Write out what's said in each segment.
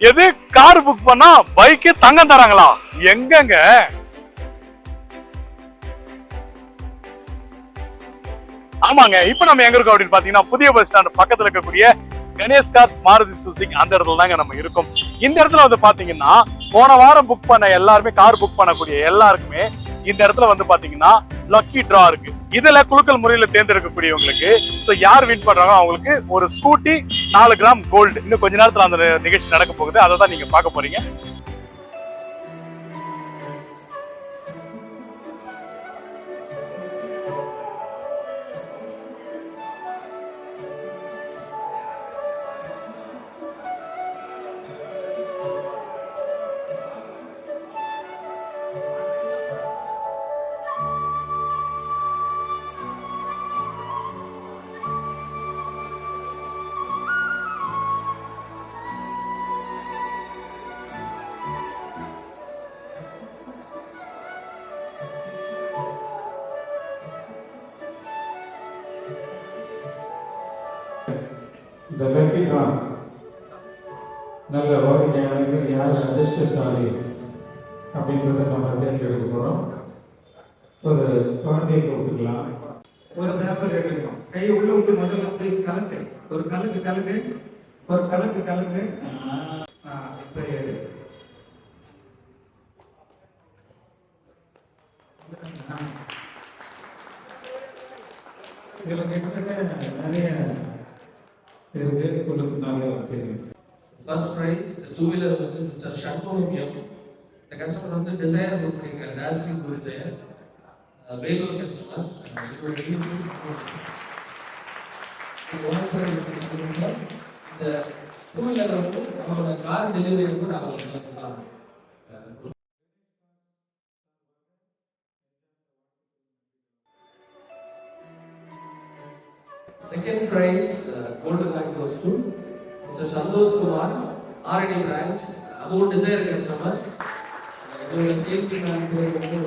எது car book பண்ணா bike தங்கம் தராங்களா? எங்கங்க? ஆமாங்க இப்போ நம்ம எங்க இருக்கோம் அப்படின்னு பாத்தீங்கன்னா புதிய பஸ் ஸ்டாண்ட் பக்கத்துல இருக்கக்கூடிய கணேஷ் கார்ஸ் மாருதி சுசிங் அந்த இடத்துல தாங்க நம்ம இருக்கோம். இந்த இடத்துல வந்து பாத்தீங்கன்னா போன வாரம் புக் பண்ண எல்லாருமே கார் புக் பண்ணக்கூடிய எல்லாருக்குமே இந்த இடத்துல வந்து பாத்தீங்கன்னா லக்கி டிரா இருக்கு. இதுல குலுக்கல் முறையில தேர்ந்தெடுக்கக்கூடியவங்களுக்கு சோ யார் வின் பண்றாங்க அவங்களுக்கு ஒரு ஸ்கூட்டி நாலு கிராம் கோல்டு இன்னும் கொஞ்ச நேரத்துல அந்த நிகழ்ச்சி நடக்க போகுது. அதை தான் நீங்க பார்க்க போறீங்க. இந்த லக்கி நல்ல நல்ல வாடிக்கையாளர்கள் யார் அதிர்ஷ்டசாலி அப்படின்றத நம்ம தேர்ந்தெடுக்க போகிறோம் ஒரு குழந்தையை கூப்பிட்டுக்கலாம். ஒரு பேப்பர் எடுக்கணும் கையை உள்ள விட்டு முதல்ல வந்து கலக்கு. ஒரு கலக்கு கலக்கு. ஒரு கலக்கு கலக்கு. இப்போ இதில் கிட்டத்தட்ட நிறைய இருக்கு உங்களுக்கு நல்லா ஃபர்ஸ்ட் ப்ரைஸ் டூ வீலர் வந்து மிஸ்டர் ஷண்முகம் இந்த கஸ்டமர் வந்து டிசைர் புக் பண்ணியிருக்காரு டாஸ்லிங் டிசைர் வேலூர் கஸ்டமர் இந்த டூ வீலர் வந்து நம்மளோட கார் டெலிவரி வந்து நாங்கள் செகண்ட் prize, கோல்டு golden coin goes to Mr. Santosh Kumar, R&D அது ஒரு டிசைர் கஸ்டமர் இவங்க சேல்ஸ் மேன் பேர் வந்து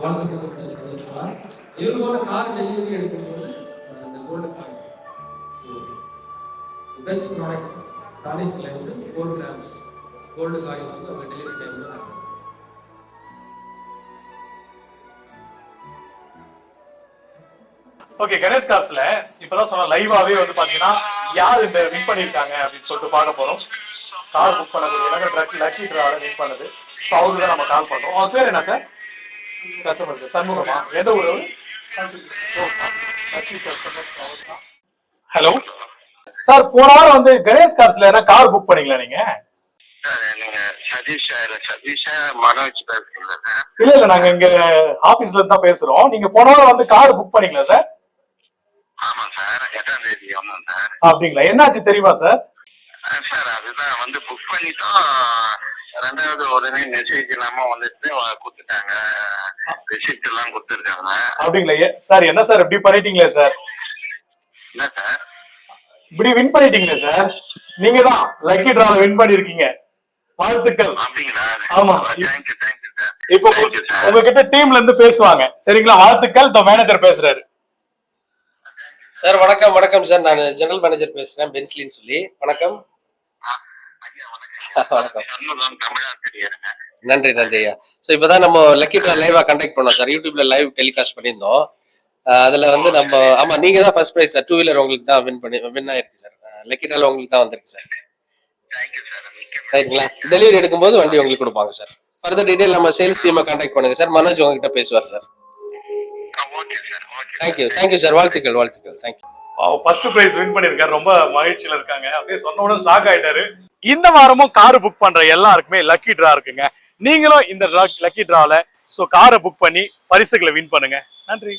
வாழ்க்கை மிஸ்டர் சந்தோஷ் குமார் இவங்களோட கார் டெலிவரி எடுக்கும்போது uh, இந்த கோல்டன் காயின் பெஸ்ட் ப்ராடக்ட் டானிஸ்ல வந்து ஃபோர் கிராம்ஸ் கோல்டு காயின் வந்து அவங்க டெலிவரி டைம்ல நாங்கள் ஓகே கணேஷ் காசுல இப்பதான் சொன்ன லைவாவே வந்து பாத்தீங்கன்னா யார் இந்த வின் பண்ணிருக்காங்க அப்படின்னு சொல்லிட்டு பார்க்க போறோம். கார் புக் பண்ணது லக்கி லக்கி டிரால வின் பண்ணது. ஸோ அவருக்கு தான் நம்ம கால் பண்றோம். அவர் பேர் என்ன சார் கஸ்டமர் சண்முகமா? எந்த ஊர் ஹலோ சார் போன வாரம் வந்து கணேஷ் கார்ஸ்ல என்ன கார் புக் பண்ணீங்களா நீங்க? சதீஷா இல்ல பேசுறீங்களா இல்ல இல்ல நாங்க இங்க ஆபீஸ்ல இருந்து தான் பேசுறோம். நீங்க போன வாரம் வந்து கார் புக் பண்ணீங்களா சார் ஆமா சார் எட்டாம் தேதி வந்தோம் சார். அப்படிங்களா? என்னாச்சு தெரியுமா சார்? சார் அதுதான் வந்து புக் பண்ணிட்டோம். ரெண்டாவது உடனே மெசேஜ் இல்லாம வந்துட்டு கொடுத்துட்டாங்க. ரிசிப்ட் எல்லாம் கொடுத்துருக்காங்க. அப்படிங்களா? சார் என்ன சார் இப்படி பண்ணிட்டீங்களே சார்? என்ன சார்? இப்படி வின் பண்ணிட்டீங்களே சார்? நீங்க தான் லக்கி டிரால வின் பண்ணிருக்கீங்க வாழ்த்துக்கள். அப்படிங்களா? ஆமா. இப்போ உங்ககிட்ட டீம்ல இருந்து பேசுவாங்க. சரிங்களா? வாழ்த்துக்கள். இந்த மேனேஜர் பேசுறாரு. சார் வணக்கம் வணக்கம் சார். நான் ஜெனரல் மேனேஜர் பேசுறேன் பென்ஸ்லின்னு சொல்லி. வணக்கம். வணக்கம். நன்றி நன்றி ஐயா. ஸோ இப்போதான் நம்ம லக்கி ட்ரா லைவா கண்டக்ட் பண்ணோம் சார். யூடியூப்ல லைவ் டெலிகாஸ்ட் பண்ணியிருந்தோம். அதுல வந்து நம்ம ஆமா நீங்க தான் first prize sir. Two wheeler உங்களுக்கு தான் வின் பண்ணி வின் ஆயிருக்கு சார். லக்கி ட்ரால உங்களுக்கு தான் வந்திருக்கு சார். ரைட்டுங்களா டெலிவரி எடுக்கும்போது வண்டி உங்களுக்கு கொடுப்பாங்க சார். ஃபர்தர் டீடைல் நம்ம சேல்ஸ் டீமை கான்டாக்ட் பண்ணுங்க சார். மனோஜ் உங்ககிட்ட பேசுவார் சார். தேங்க்யூ தேங்க்யூ சார் வாழ்த்துக்கள் வாழ்த்துக்கள். தேங்க்யூ ஃபர்ஸ்ட் பிரைஸ் வின் பண்ணிருக்காரு ரொம்ப மகிழ்ச்சியில இருக்காங்க. அப்படியே சொன்ன உடனே ஷாக் ஆயிட்டாரு. இந்த வாரமும் கார் புக் பண்ற எல்லாருக்குமே லக்கி டிரா இருக்குங்க. நீங்களும் இந்த லக்கி டிரால சோ காரை புக் பண்ணி பரிசுகளை வின் பண்ணுங்க. நன்றி.